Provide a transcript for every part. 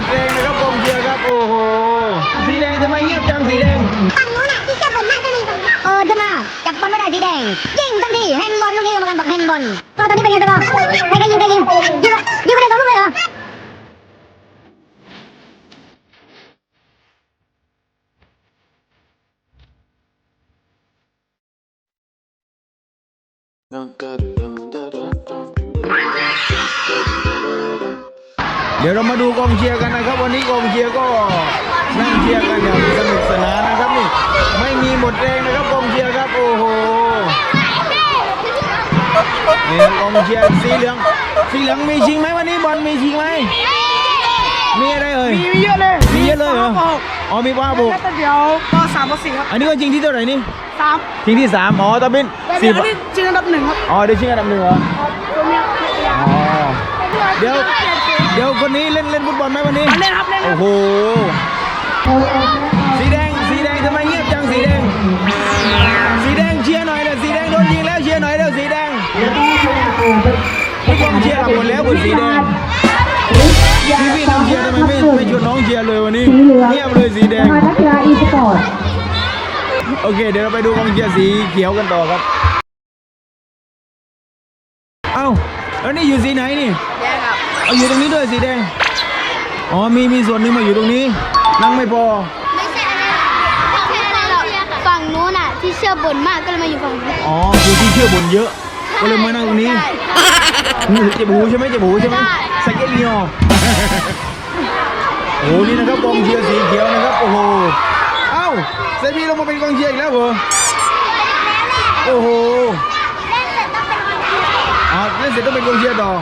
ดแรงนะครับกองเชียร์ครับโอ้โหสีแดงทำไมเงียบจังสีแดงฝั่งนู้นอะที่จับบอลมากจะมีเออจะมาจับบอลไม่ได้สีแดงยิงทันทีแฮนด์บอลลูกนี้กรรมการบอกแฮนด์บอลก็ตอนนี้เป็นยังไงต่อใครกันยิงใครยิงยิงยิงไปเลยสองลูกเลยเหรอ เดี๋ยวเรามาดูกองเชียร์กันนะครับ วันนี้กองเชียร์ก็นั่งเชียร์กันอย่างสนุกสนานนะครับนี่ไม่มีหมดแรงนะครับกองเชียร์ครับโอ้โหนี่กองเชียร์สีเหลืองสีเหลืองมีชิงไหมวันนี้บอลมีชิงไหมมีอะไรเอ่ยมีเยอะเลยมีเยอะเลยเหรออ๋อมีป้าบุกแต่เดี๋ยวก็สามต่อสี่ครับอันนี้ก็ชิงที่เท่าไหร่นี่สามชิงที่สามอ๋อตาเป็นแต่สิเดี๋บยวนี่จริงอันดับหนึ่งครับอ๋อเดี๋ยวชิงอันดับหนึ่งเหรอตัวเนี้ยอ๋อเดี๋ยว เดี๋ยวคนนี้เล่นเล่นฟุตบอลไหมวันนี้ เล่นครับเล่นคโอ้รับโห สีแดง สีแดงทำไมเงียบจังสีแดง สีแดงเชียร์หน่อยเลยสีแดงโดนยิงแล้วเชียร์หน่อยเร็วสีแดงพี่กองเชียร์หลับหมดแล้วบนสีแดง พี่พี่น้องเชียร์ทำไมไม่ไม่ชวนน้องเชียร์เลยวันนี้เงียบเลยสีแดงนักกีฬาอีสปอร์ต โอเค เดี๋ยวเราไปดูกองเชียร์สีเขียวกันต่อครับ เอ้าแล้วนี่อยู่สีไหนนี่แย่ครับ เอาอยู่ตรงนี้ด้วยสีแดง อ๋อ มีมีส่วนหนึ่งมาอยู่ตรงนี้ นั่งไม่พอ ไม่ใช่อะไรไม่ใช่อะไรหรอกฝั่งนู้นอะ ที่เชื่อบ่นมากก็เลยมาอยู่ฝั่งนี้อ๋อคือที่เชื่อบนเยอะ ก็เลยมานั่งตรงนี้เจ็บหูใช่ไหมเจ็บหูใช่ไหมใช่ สเก็ตเลียวโอ้โหนี่นะครับกองเชียร์สีเขียวนะครับ โอ้โห เอ้าเซบีลงมาเป็นกองเชียร์อีกแล้วเหรอ โอ้โหอ๋อเล่นเสร็จต้องเป็นกองเชียร์ต่อ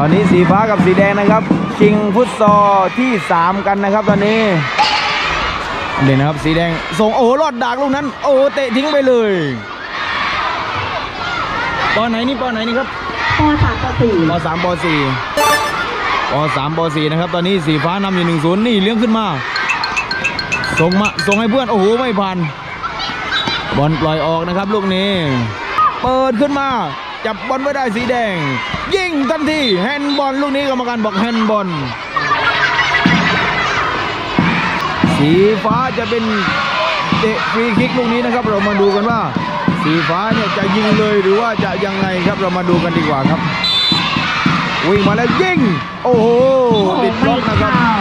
ตอนนี้สีฟ้ากับสีแดงนะครับ ชิงฟุตซอลที่ 3 กันนะครับตอนนี้ เดี๋ยวนะครับสีแดงส่งโอ้โหรอดดากลูกนั้น โอ้โหเตะทิ้งไปเลยปอไหนนี่ปอไหนนี่ครับปสามต่อสี่ปสามปสี่ปสามปสี่นะครับ ตอนนี้สีฟ้านำอยู่หนึ่งศูนย์นี่เลี้ยงขึ้นมาส่งมาส่งให้เพื่อนโอ้โหไม่ผ่านบอลปล่อยออกนะครับลูกนี้ เปิดขึ้นมา จับบอลไว้ได้สีแดง ยิงทันทีแฮนด์บอลลูกนี้กรรมการบอกแฮนด์บอลสีฟ้าจะเป็นเตะฟรีคิกลูกนี้นะครับ เรามาดูกันว่า สีฟ้าเนี่ยจะยิงเลยหรือว่าจะยังไงครับเรามาดูกันดีกว่าครับวิ่งมาแล้วยิงโอ้โหติดบล็อกนะครับ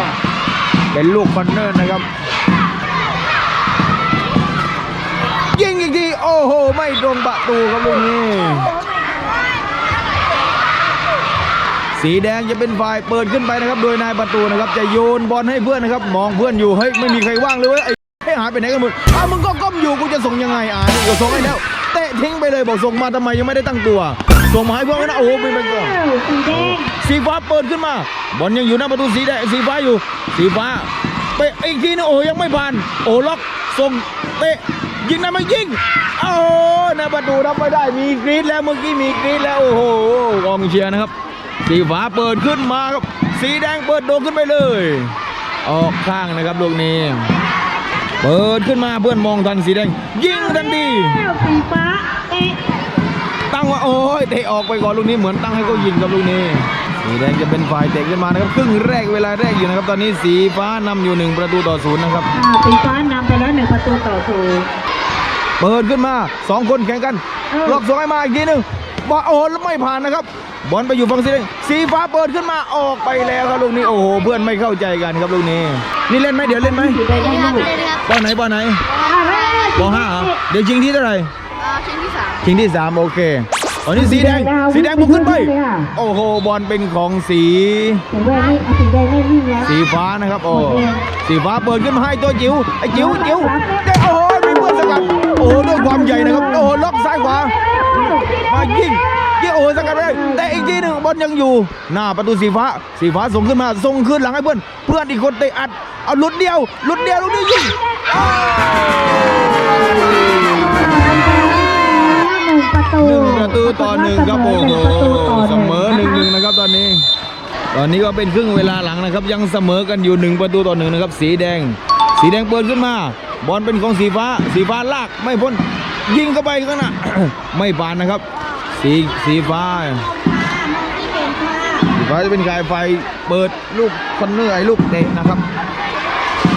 เป็นลูกคอนเนอร์นะครับยิงอีกทีโอ้โห ไม่ตรงประตูครับลูกนี้ สีแดงจะเป็นฝ่ายเปิดขึ้นไปนะครับ โดยนายประตูนะครับ จะโยนบอลให้เพื่อนนะครับ มองเพื่อนอยู่เฮ้ยไม่มีใครว่างเลยเว้ยไอ้ให้หายไปไหนกันหมดอ้าวมึงก็ก้มอยู่กูจะส่งยังไงอ่านี่ก็ส่งให้แล้วเตะทิ้งไปเลยบอกส่งมาทำไมยังไม่ได้ตั้งตัว ส่งมาให้เพื่อนนะโอ้โหเป็นไปก่อนสีฟ้าเปิดขึ้นมา บอลยังอยู่หน้าประตูสีแดงสีฟ้าอยู่ สีฟ้าไปอีกทีนึงโอ้ยังไม่ผ่านโอ้ล็อกส่งเตะยิงนะไม่ยิงโอ้โหน้าประตูรับไม่ได้มีกรีดแล้วเมื่อกี้มีกรีดแล้วโอ้โหกองเชียร์นะครับ สีฟ้าเปิดขึ้นมาครับ สีแดงเปิดโด่งขึ้นไปเลย ออกข้างนะครับลูกนี้ เปิดขึ้นมาเพื่อนมองทันสีแดง ยิงทันทีสีฟ้าเตะตั้งว่าโอ้ยเตะออกไปก่อนลูกนี้เหมือนตั้งให้เขายิงครับลูกนี้ สีแดงจะเป็นฝ่ายเตะขึ้นมานะครับครึ่งแรกเวลาแรกอยู่นะครับ ตอนนี้สีฟ้านำอยู่หนึ่งประตูต่อศูนย์นะครับอ่าสีฟ้านำไปแล้วหนึ่งประตูต่อศูนย์เปิดขึ้นมาสองคนแข่งกันเออล็อกสองให้มาอีกทีหนึ่ง บอลโอ้โหแล้วไม่ผ่านนะครับ บอลไปอยู่ฝั่งสีแดงสีฟ้าเปิดขึ้นมาออกไปแล้วครับลูกนี้โอ้โหเพื่อนไม่เข้าใจกันครับลูกนี้ นี่เล่นไหมเดี๋ยวเล่นไหมสีแดงได้ลูกบอลไหนบอลไหนอ่าแม่บอลห้าเหรอเดี๋ยวชิงที่เท่าไหร่อ่าชิ้นที่สามชิงที่สามโอเคตอนนี้สีแดง สีแดงบุกขึ้นไป โอ้โห บอลเป็นของสีสีแดงไม่สีแดงไม่วิ่งแล้ว สีฟ้านะครับ โอ้ สีฟ้าเปิดขึ้นมาให้ตัวจิ๋ว ไอ้จิ๋วจิ๋วเด้โอ้โหมีเพื่อนสกัด โอ้โหด้วยความใหญ่นะครับ โอ้โหล็อกซ้ายขวา มายิงยิงโอ้โหสกัดไปเลยแต่อีกทีหนึ่งบอลยังอยู่ หน้าประตูสีฟ้า สีฟ้าส่งขึ้นมาส่งคืนหลังให้เพื่อน เพื่อนอีกคนเตะอัดเอาหลุดเดียวหลุดเดียวลูกนี้ยิงอ้าวหนึ่งประตูหนึ่งประตูต่อหนึ่งครับโอ้โหเสมอหนึ่งหนึ่งนะครับตอนนี้ ตอนนี้ก็เป็นครึ่งเวลาหลังนะครับ ยังเสมอกันอยู่หนึ่งประตูต่อหนึ่งนะครับ สีแดง สีแดงเปิดขึ้นมา บอลเป็นของสีฟ้า สีฟ้าลากไม่พ้นยิงเข้าไปข้างหน้าไม่ผ่านนะครับ สีสีฟ้าสีฟ้าจะเป็นกายไฟเปิดลูกคอนเนอร์ไอ้ลูกเตะนะครับ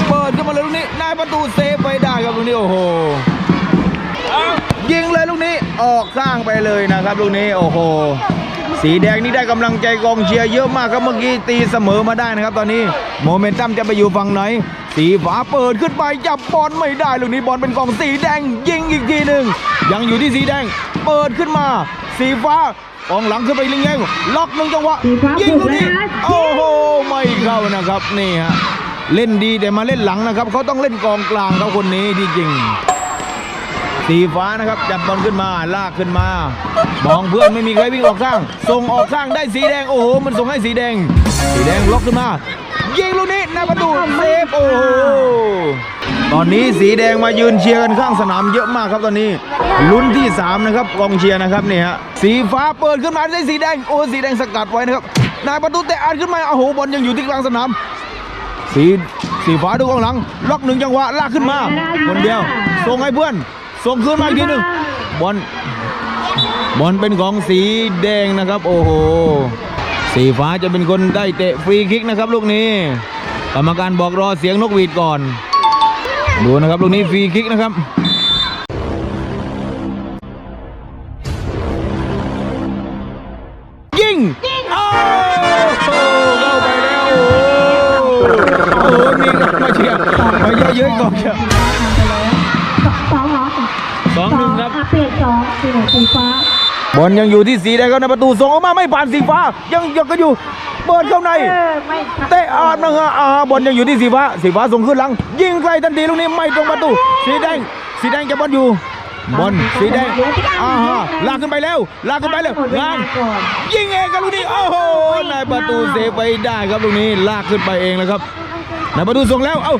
เปิดขึ้นมาเลยลูกนี้นายประตูเซฟไปได้ครับลูกนี้โอ้โหยิงเลยลูกนี้ออกข้างไปเลยนะครับลูกนี้โอ้โหสีแดงนี่ได้กำลังใจกองเชียร์เยอะมากครับเมื่อกี้ตีเสมอมาได้นะครับ ตอนนี้โมเมนตัมจะไปอยู่ฝั่งไหน สีฟ้าเปิดขึ้นไปจับบอลไม่ได้ลูกนี้บอลเป็นของสีแดงยิงอีกทีหนึ่งยังอยู่ที่สีแดง เปิดขึ้นมา สีฟ้ากองหลังขึ้นไปลิงแยงล็อกหนึ่งจังหวะสีฟ้ายิงลูกนี้บุกเลยนะโอ้โหไม่เข้านะครับนี่ฮะเล่นดีแต่มาเล่นหลังนะครับเขาต้องเล่นกองกลางครับคนนี้ที่จริงสีฟ้านะครับจับบอลขึ้นมาลากขึ้นมามองเพื่อนไม่มีใครวิ่งออกข้าง ส่งออกข้างได้สีแดงโอ้โหมันส่งให้สีแดง สีแดงล็อกขึ้นมายิงลูกนี้หน้าประตูเซฟโอ้โห ตอนนี้สีแดงมายืนเชียร์กันข้างสนามเยอะมากครับตอนนี้ ลุ้นที่สามนะครับกองเชียร์นะครับนี่ฮะสีฟ้าเปิดขึ้นมาได้สีแดงโอ้สีแดงสกัดไว้นะครับนายประตูเตะอัดขึ้นมาโอ้โหบอลยังอยู่ที่กลางสนาม สีสีฟ้าดูกองหลัง ล็อกหนึ่งจังหวะลากขึ้นมาคนเดียวส่งให้เพื่อนส่งคืนมาอีกทีหนึ่งบอลบอลเป็นของสีแดงนะครับ โอ้โหสีฟ้าจะเป็นคนได้เตะฟรีคิกนะครับลูกนี้ กรรมการบอกรอเสียงนกหวีดก่อน ดูนะครับลูกนี้ฟรีคิกนะครับยิงโอ้โหเข้าไปแล้วโอ้โหโอ้โหนี่ก็มาเชียร์มาเยอะเยอะๆก่อนเชียร์สองเหรอสองหนึ่งครับอะเปลี่ยนสองสีเหลืองสีฟ้า บอลยังอยู่ที่สีแดงครับในประตูส่งออกมาไม่ผ่านสีฟ้า ยังยังก็อยู่เปิดเข้าในเตะอาดนะฮะอ่าบอลยังอยู่ที่สีฟ้า สีฟ้าส่งขึ้นหลัง ยิงไกลทันทีลูกนี้ไม่ตรงประตู สีแดง สีแดงจะบอลอยู่บอลสีแดงอ่าฮะลากขึ้นไปแล้วลากขึ้นไปแล้วลากยิงเองครับลูกนี้โอ้โหนายประตูเซฟไปได้ครับลูกนี้ลากขึ้นไปเองแล้วครับนายประตูส่งแล้วเอ้า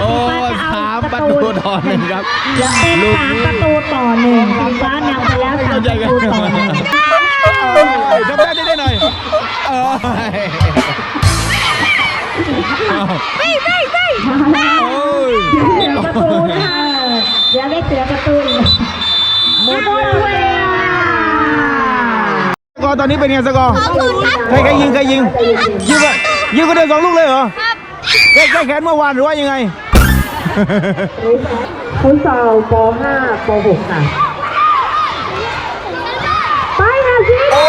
โอ้ สามประตูต่อหนึ่งครับแล้วเป็นลูกสามนี้ประตูต่อหนึ่งสีฟ้านำไปแล้วสามเข้าปใจระกันตูต่อหนึ่งเอ้ยทำได้ได้หน่อยเอ้ยไม่ไม่ไม่โอ้ยเสียประตูค่ะเดี๋ยวได้เสียประตูอีกหมดหมดแล้วเวลาสกอร์ตอนนี้เป็นไงสกอร์สองศูนย์ครับใครใครยิงใครยิงยิงไปยิงคนเดียวสองลูกเลยเหรอแก้แก้แค้นเมื่อวานหรือว่ายังไง ฟุตซอลป .5 ป .6 ค่ะ ไปค่ะสิโอ้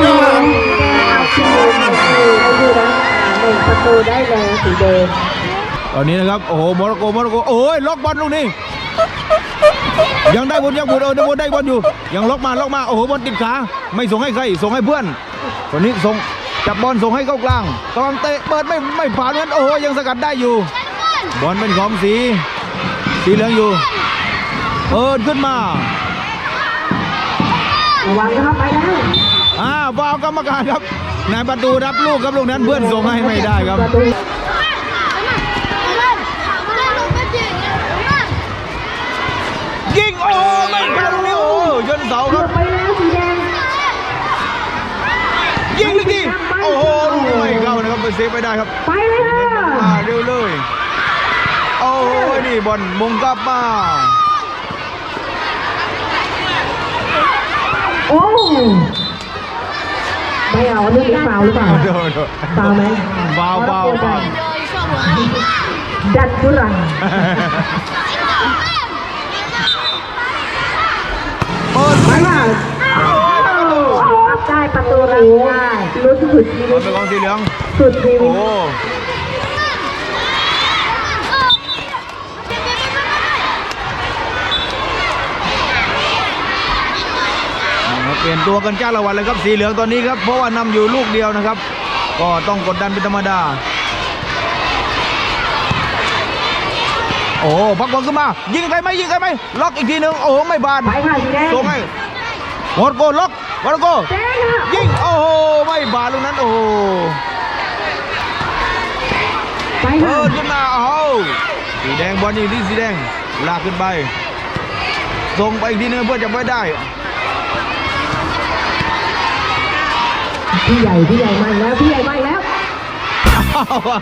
โหเอาคิวเอาคิวเอาคิวนะหนึ่งประตูได้เลยสีแดงตอนนี้นะครับ โอ้โหโมร็อกโกโมร็อกโกโอ้ยล็อกบอลลูกนี้ยังได้บอลยังบอลเออได้บอลได้บอลอยู่ ยังล็อกมาล็อกมาโอ้โหบอลติดขาไม่ส่งให้ใครส่งให้เพื่อนตอนนี้ส่งจับบอลส่งให้เข้ากลางกำลังเตะเปิดไม่ไม่ผ่านนั้นโอ้โหยังสกัดได้อยู่ บอลเป็นของสี สีเหลืองอยู่เปิดขึ้นมา ระวังนะครับไปแล้วอ่าฟาวกรรมการครับนายประตูรับลูกครับลูกนั้นเพื่อนส่งให้ไม่ได้ครับ ประตูยิงโอ้ไม่เข้าลูกนี้โอ้ยนเสาครับ ไปแล้วสีแดงยิงลูกนี้โอ้โหลูกนี้ไม่เข้านะครับไปเซฟไม่ได้ครับ ไปเลยค่ะ มาเร็วเลย โอ้โหนี่บอลมงกลับมาโอ้ไม่เอาอันนี้เป็นฟาวล์หรือเปล่าโดนโดนฟาวล์ไหมฟาวฟาวฟาวดันทุรังเปิดไปค่ะได้ประตูรังได้ลุ้นสุดชีบอวิลตเป็นของสีเหลืองสุดชีวิโอ้ต เปลี่ยนตัวกันจ้าละวันเลยครับสีเหลืองตอนนี้ครับเพราะว่านำอยู่ลูกเดียวนะครับ ก็ต้องกดดันเป็นธรรมดา โอ้พักบอลขึ้นมา ยิงใครไหมยิงใครไหมล็อกอีกทีหนึ่งโอ้ไม่บานไปค่ะสีแดงส่งให้วอดโกล็อกวอดโกแดงค่ะยิงโอ้โหไม่บานลูกนั้นโอ้โหไปเปิค่ะดขึ้นมาเอาสีแดงบอลอยู่ที่สีแดงลากขึ้นไปส่งไปอีกทีหนึงเพื่อจะไม่ได้ พี่ใหญ่พี่ใหญ่มาอีกแล้วพี่ใหญ่มาอีกแล้วเอาว่ะ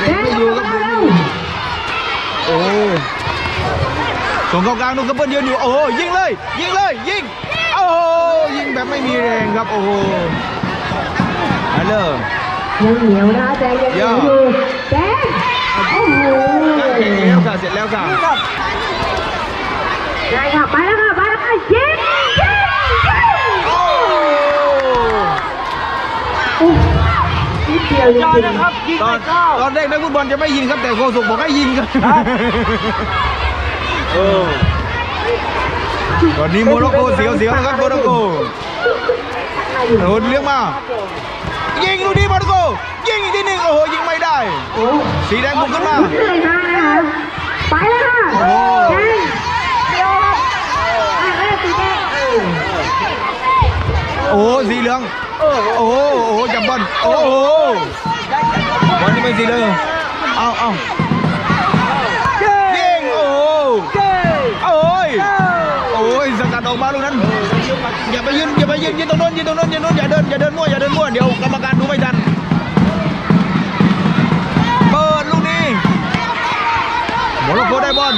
แดเด็กงไม่กอยู่ลับครับมาเด็กแล้ไม่วอยู่โอ้ส่งเข้ากลางดูกระเปิ้ลยืนอยู่โอ้ยิงเลย ยิงเลยยิงโอ้ยิงแบบไม่มีแรงครับโอ้โหฮัลโหลยังเหนียวนะแจงยังเหนียวอยู่แจงโอ้โหเสร็จแล้วค่ะเสร็จแล้วค่ะได้ค่ะไปแล้วค่ะ เดียวจริงๆตอนตอนแรกนักฟุตบอลจะไม่ยิงครับแต่โคสุกบอกให้ยิงครับโอ้ตอนนี้โมร็อกโกเสียวเสียวนะครับโมร็อกโกโดนเลี้ยงมา ยิงลูกนี้โมร็อกโกยิงอีกทีหนึงโอ้โหยิงไม่ได้สีแดงบุกขึ้นมา เหนื่อยมากนะคะไปแล้วค่ะโอ้โหแจงเดียวครับอะเอ้ยสีแดงเออโอ้โหสีเหลือง โอ้โห โอ้โหจับบอล โอ้โหบอลนี่เป็นสีเหลืองเอาเอายิง โอ้โหโอ้ยโอ้ยสกัดออกมาลูกนั้น อย่าไปยืน อย่าไปยืนยืนตรงโน้นยืนตรงโน้นยืนตรงโน้นอย่าเดิน อย่าเดินมั่ว อย่าเดินมั่ว เดี๋ยวกรรมการดูไม่ทันเปิดลูกนี้โมร็อกโกได้บอล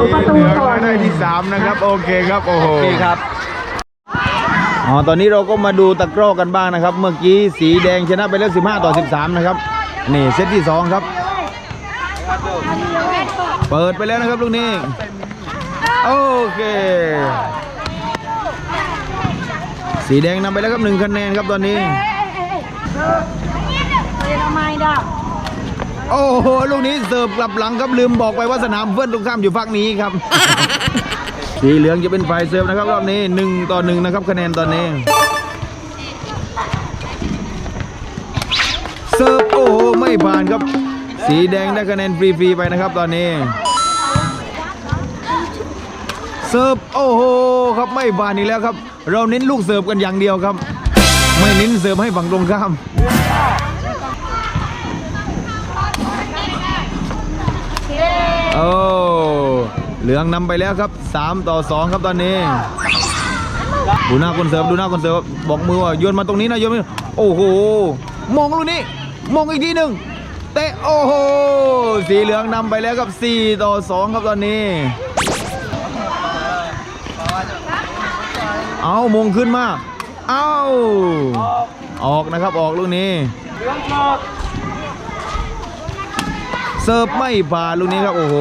สองประตูประตูก่อนได้ที่สามนะครับ โอเคครับโอ้โหครับอ๋อตอนนี้เราก็มาดูตะกร้อกันบ้างนะครับ เมื่อกี้สีแดงชนะไปแล้ว15 ต่อ 13 นะครับ นี่เซตที่ 2 ครับ เปิดไปแล้วนะครับลูกนี้ โอเค สีแดงนำไปแล้วครับหนึ่งคะแนนครับตอนนี้ โอ้โห ลูกนี้เสิร์ฟกลับหลังครับลืมบอกไปว่าสนามเพื่อนตรงข้ามอยู่ฝั่งนี้ครับ สีเหลืองจะเป็นฝ่ายเสิร์ฟนะครับรอบนี้หนึ่งต่อหนึ่งนะครับคะแนนตอนนี้ เสิร์ฟโอ้โหไม่ผ่านครับ สีแดงได้คะแนนฟรีๆไปนะครับตอนนี้ เสิร์ฟโอ้โหครับไม่ผ่านอีกแล้วครับ เราเน้นลูกเสิร์ฟกันอย่างเดียวครับ ไม่เน้นเสิร์ฟให้ฝั่งตรงข้าม โอ้ เหลืองนำไปแล้วครับ 3 ต่อ 2 ครับตอนนี้ ดูหน้าคนเสิร์ฟดูหน้าคนเสิร์ฟบอกมือว่าโยนมาตรงนี้นะโยนมาโอ้โหมองลูกนี้มองอีกทีหนึ่งเตะโอ้โหสีเหลืองนำไปแล้วครับ 4 ต่อ 2 ครับตอนนี้ เอามงขึ้นมาเอาออกนะครับออกลูกนี้เสิร์ฟไม่ผ่านลูกนี้ครับ โอ้โห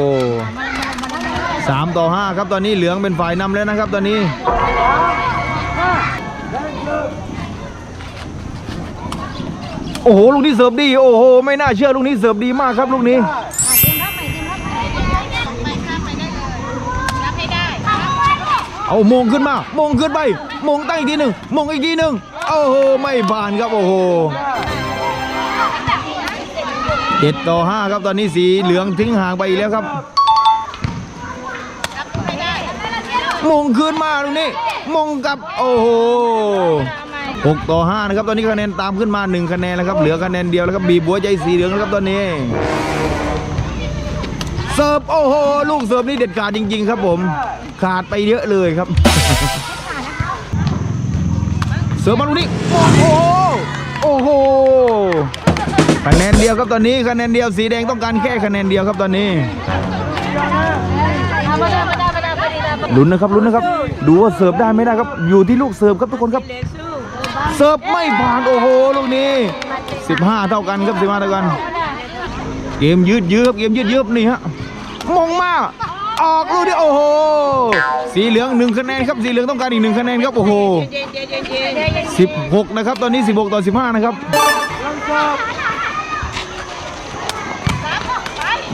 สามต่อห้าครับตอนนี้เหลืองเป็นฝ่ายนำแล้วนะครับตอนนี้โอ้โหลูกนี้เสิร์ฟดีโอ้โหไม่น่าเชื่อลูกนี้เสิร์ฟดีมากครับลูกนี้เอามงขึ้นมามงขึ้นไปมงตั้งอีกทีหนึ่งมงอีกทีหนึ่งโอ้โหไม่ผ่านครับโอ้โหเจ็ดต่อห้าครับตอนนี้สีเหลืองทิ้งห่างไปอีกแล้วครับ มงคืนมาตรงนี้ มงกับโอ้โหหกต่อห้านะครับตอนนี้คะแนนตามขึ้นมาหนึ่งคะแนนแล้วครับเหลือคะแนนเดียวแล้วครับบีบัวใจสีเหลืองแล้วครับตอนนี้เสิร์ฟโอ้โหลูกเสิร์ฟนี่เด็ดขาดจริง ๆ ครับผม ขาดไปเยอะเลยครับ เสิร์ฟมาลูกนี้โอ้โหโอ้โหคะแนนเดียวครับตอนนี้คะแนนเดียวสีแดงต้องการแค่คะแนนเดียวครับตอนนี้ ลุ้นนะครับลุ้นนะครับ ดูว่าเสิร์ฟได้ไม่ได้ครับ อยู่ที่ลูกเสิร์ฟครับทุกคนครับ เสิร์ฟไม่ผ่านโอ้โหลูกนี้ 15 เท่ากันครับ15เท่ากัน เกมยืดเยื้อครับเกมยืดเยื้อนี่ฮะมองมากออกลูกนี้โอ้โห สีเหลืองหนึ่งคะแนนครับสีเหลืองต้องการอีกหนึ่งคะแนนครับโอ้โห16 นะครับ ตอนนี้ 16 ต่อ 15 นะครับ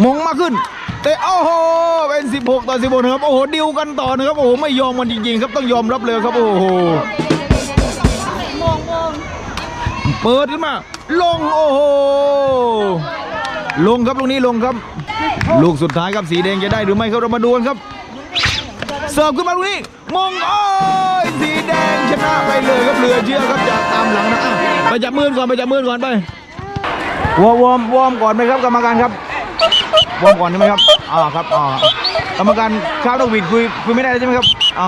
มงมากขึ้น เตะโอ้โหเป็น 16 ต่อ 16นะครับโอ้โหดิวกันต่อนะครับโอ้โหไม่ยอมมันจริงๆครับต้องยอมรับเลยครับโอ้โหเปิดขึ้นมา ลงโอ้โหลงครับลูกนี้ลงครับ ลูกสุดท้ายครับสีแดงจะได้หรือไม่ครับเรามาดูกันครับเสิร์ฟขึ้นมาลูกนี้มงโอ้ยสีแดงชนะไปเลยครับเหลือเชื่อครับจากตามหลังนะอะไปจับมือก่อนไปจับมือก่อนไปวอมวอร์มวอร์มก่อนไหมครับกรรมการครับวอร์มก่อนใช่ไหมครับ อ่าครับอ่ากรรมการข้าวดอกหวีดคุยคุยไม่ได้ใช่ไหมครับอ่า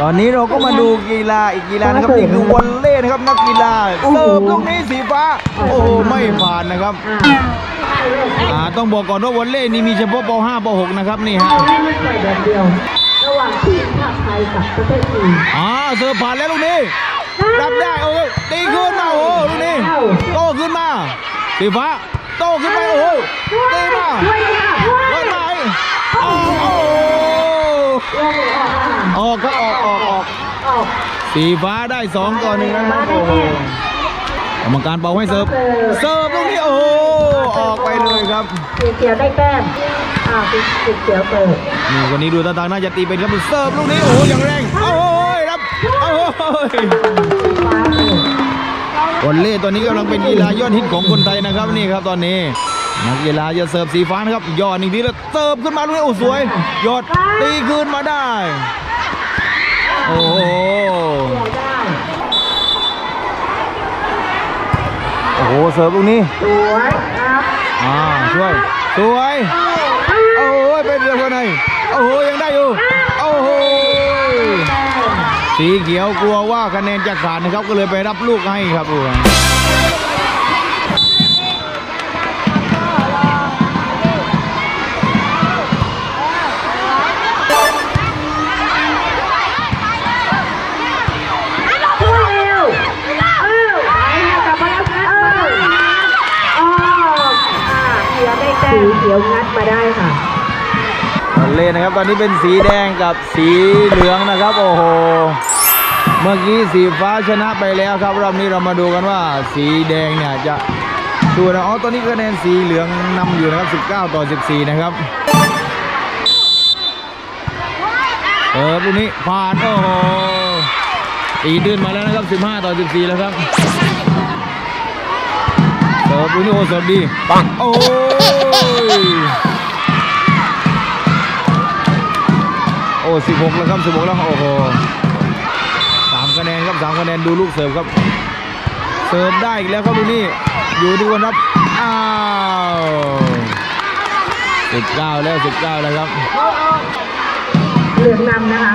ตอนนี้เราก็มาดูกีฬาอีกกีฬานะครับนี่คือวอลเลย์นะครับนักกีฬาเสิร์ฟลูกนี้สีฟ้า โอ้โหไม่ผ่านนะครับอ่าอ่าต้องบอกก่อนว่าวอลเลย์นี่มีเฉพาะป .5 ป .6 นะครับนี่ฮะเราเล่นไม่ปล่อยแบบเดียวระหว่างทีมชาติไทยกับประเทศจีนอ่าเสิร์ฟผ่านแล้วลูกนี้รับได้โอ้โหตีขึ้นมาโอ้โหลูกนี้โตขึ้นมาสีฟ้า โตขึ้นไปโอ้โหตีมาช่วยเลยค่ะช่วยรอดไหมโอ้โหเรื่องเลยออกค่ะออกครับออกออกออกออกสีฟ้าได้สองต่อหนึ่งนะครับโอ้โหกรรมการเป่าให้เสิร์ฟเสิร์ฟลูกนี้โอ้โหออกไปเลยครับสีเขียวได้แต้มอ่าสีสีเขียวเปิดนี่วันนี้ดูตาทางน่าจะตีเป็นครับเสิร์ฟลูกนี้โอ้โหอย่างแรงโอ้โหครับโอ้โหฟ้าเปิดวอล เล่ตอนนี้กำลังเป็นกีฬายอดฮิตของคนไทยนะครับนี่ครับตอนนี้นักกีฬาจะเสิร์ฟสีฟ้านะครับยอดอีกทีแล้วเสิร์ฟขึ้นมาลูกนี้โอ้สวยยอดตีคืนมาได้โอ้โหโอ้โหเสิร์ฟลูกนี้สวยครับอ่าช่วยสวยโอ้โหเป็นเรื่องคนไหนโอ้โหยังได้อยู่โอ้โหสีเขียวกลัวว่าคะแนนจะขาดนะครับก็เลยไปรับลูกให้ครับดู สีเขียวงัดมาได้ค่ะเล่นะครับ ตอนนี้เป็นสีแดงกับสีเหลืองนะครับ โอ้โห เมื่อกี้สีฟ้าชนะไปแล้วครับ รอบนี้เรามาดูกันว่าสีแดงเนี่ยจะดูนะอ๋อตอนนี้คะแนนสีเหลืองนำอยู่นะครับ 19 ต่อ 14 นะครับ เออลูกนี้ผ่านโอ้โหตีดื้นมาแล้วนะครับ 15 ต่อ 14 แล้วครับเสิร์ฟลูกนี้โอ้เสิร์ฟดีปังโอ้ยโอ้สิบหกแล้วครับสิบหกแล้วโอ้โห ครับสามคะแนนดูลูกเสิร์ฟครับเสิร์ฟได้อีกแล้วครับดูนี่อยู่ดูกันครับอ้าวสิบเก้าแล้วสิบเก้าแล้วครับเหลืองนำนะคะ